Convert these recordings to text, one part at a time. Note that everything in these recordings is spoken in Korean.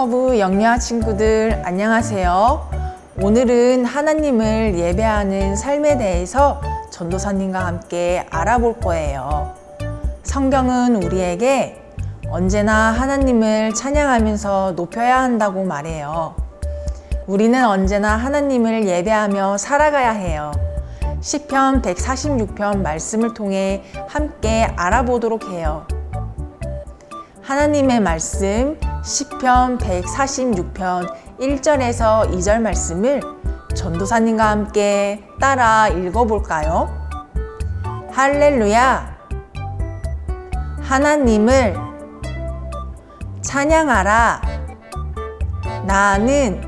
허브 영리아 친구들 안녕하세요. 오늘은 하나님을 예배하는 삶에 대해서 전도사님과 함께 알아볼 거예요. 성경은 우리에게 언제나 하나님을 찬양하면서 높여야 한다고 말해요. 우리는 언제나 하나님을 예배하며 살아가야 해요. 시편 146편 말씀을 통해 함께 알아보도록 해요. 하나님의 말씀 10편 146편 1절에서 2절 말씀을 전도사님과 함께 따라 읽어볼까요? 할렐루야! 하나님을 찬양하라. 나는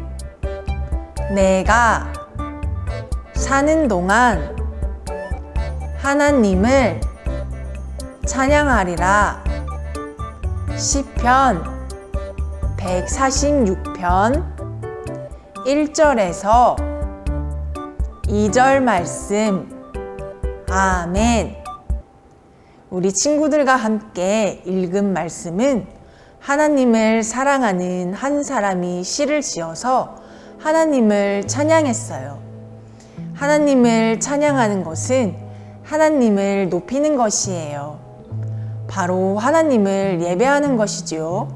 내가 사는 동안 하나님을 찬양하리라. 시편 146편 1절에서 2절 말씀 아멘 우리 친구들과 함께 읽은 말씀은 하나님을 사랑하는 한 사람이 시를 지어서 하나님을 찬양했어요. 하나님을 찬양하는 것은 하나님을 높이는 것이에요. 바로 하나님을 예배하는 것이지요.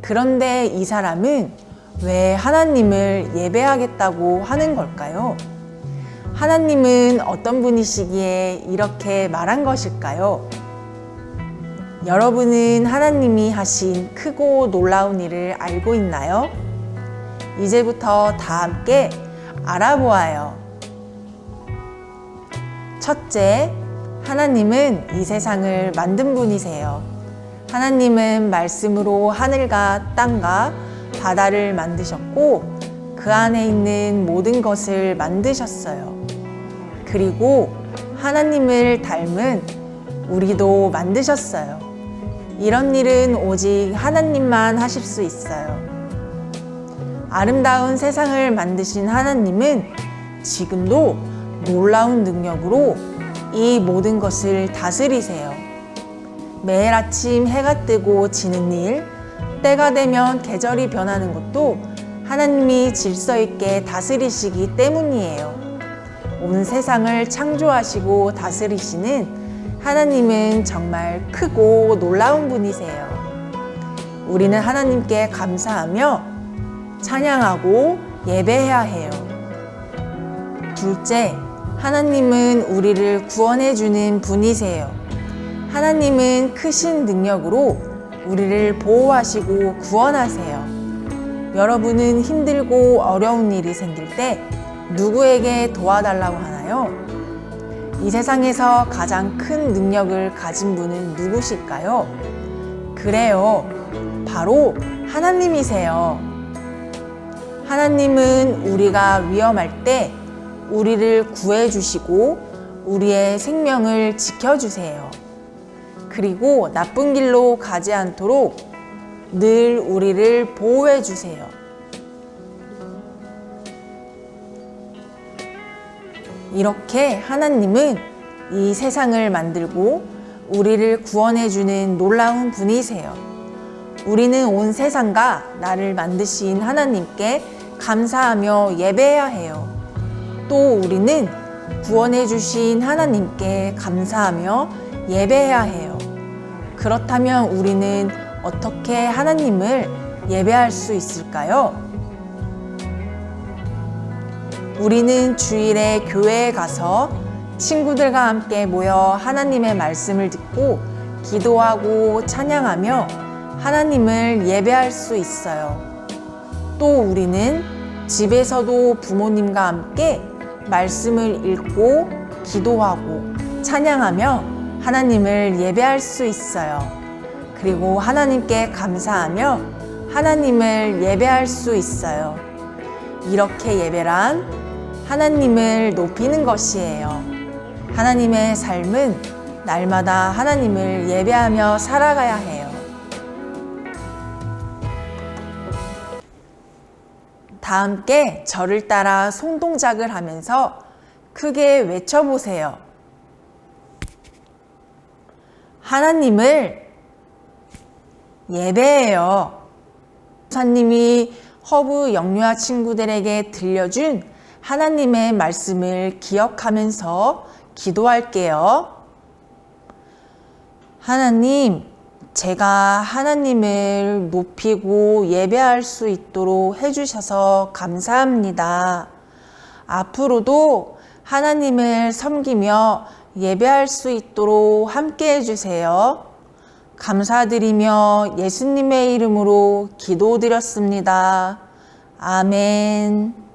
그런데 이 사람은 왜 하나님을 예배하겠다고 하는 걸까요? 하나님은 어떤 분이시기에 이렇게 말한 것일까요? 여러분은 하나님이 하신 크고 놀라운 일을 알고 있나요? 이제부터 다 함께 알아보아요. 첫째, 하나님은 이 세상을 만든 분이세요. 하나님은 말씀으로 하늘과 땅과 바다를 만드셨고 그 안에 있는 모든 것을 만드셨어요. 그리고 하나님을 닮은 우리도 만드셨어요. 이런 일은 오직 하나님만 하실 수 있어요. 아름다운 세상을 만드신 하나님은 지금도 놀라운 능력으로 이 모든 것을 다스리세요. 매일 아침 해가 뜨고 지는 일, 때가 되면 계절이 변하는 것도 하나님이 질서 있게 다스리시기 때문이에요. 온 세상을 창조하시고 다스리시는 하나님은 정말 크고 놀라운 분이세요. 우리는 하나님께 감사하며 찬양하고 예배해야 해요. 둘째, 하나님은 우리를 구원해 주는 분이세요. 하나님은 크신 능력으로 우리를 보호하시고 구원하세요. 여러분은 힘들고 어려운 일이 생길 때 누구에게 도와달라고 하나요? 이 세상에서 가장 큰 능력을 가진 분은 누구실까요? 그래요. 바로 하나님이세요. 하나님은 우리가 위험할 때 우리를 구해주시고 우리의 생명을 지켜주세요. 그리고 나쁜 길로 가지 않도록 늘 우리를 보호해 주세요. 이렇게 하나님은 이 세상을 만들고 우리를 구원해 주는 놀라운 분이세요. 우리는 온 세상과 나를 만드신 하나님께 감사하며 예배해야 해요. 또 우리는 구원해 주신 하나님께 감사하며 예배해야 해요. 그렇다면 우리는 어떻게 하나님을 예배할 수 있을까요? 우리는 주일에 교회에 가서 친구들과 함께 모여 하나님의 말씀을 듣고 기도하고 찬양하며 하나님을 예배할 수 있어요. 또 우리는 집에서도 부모님과 함께 말씀을 읽고 기도하고 찬양하며 하나님을 예배할 수 있어요. 그리고 하나님께 감사하며 하나님을 예배할 수 있어요. 이렇게 예배란 하나님을 높이는 것이에요. 하나님의 삶은 날마다 하나님을 예배하며 살아가야 해요. 다 함께 저를 따라 손동작을 하면서 크게 외쳐보세요. 하나님을 예배해요. 사님이 허브 영유아 친구들에게 들려준 하나님의 말씀을 기억하면서 기도할게요. 하나님, 제가 하나님을 높이고 예배할 수 있도록 해주셔서 감사합니다. 앞으로도 하나님을 섬기며 예배할 수 있도록 함께 해주세요. 감사드리며 예수님의 이름으로 기도드렸습니다. 아멘.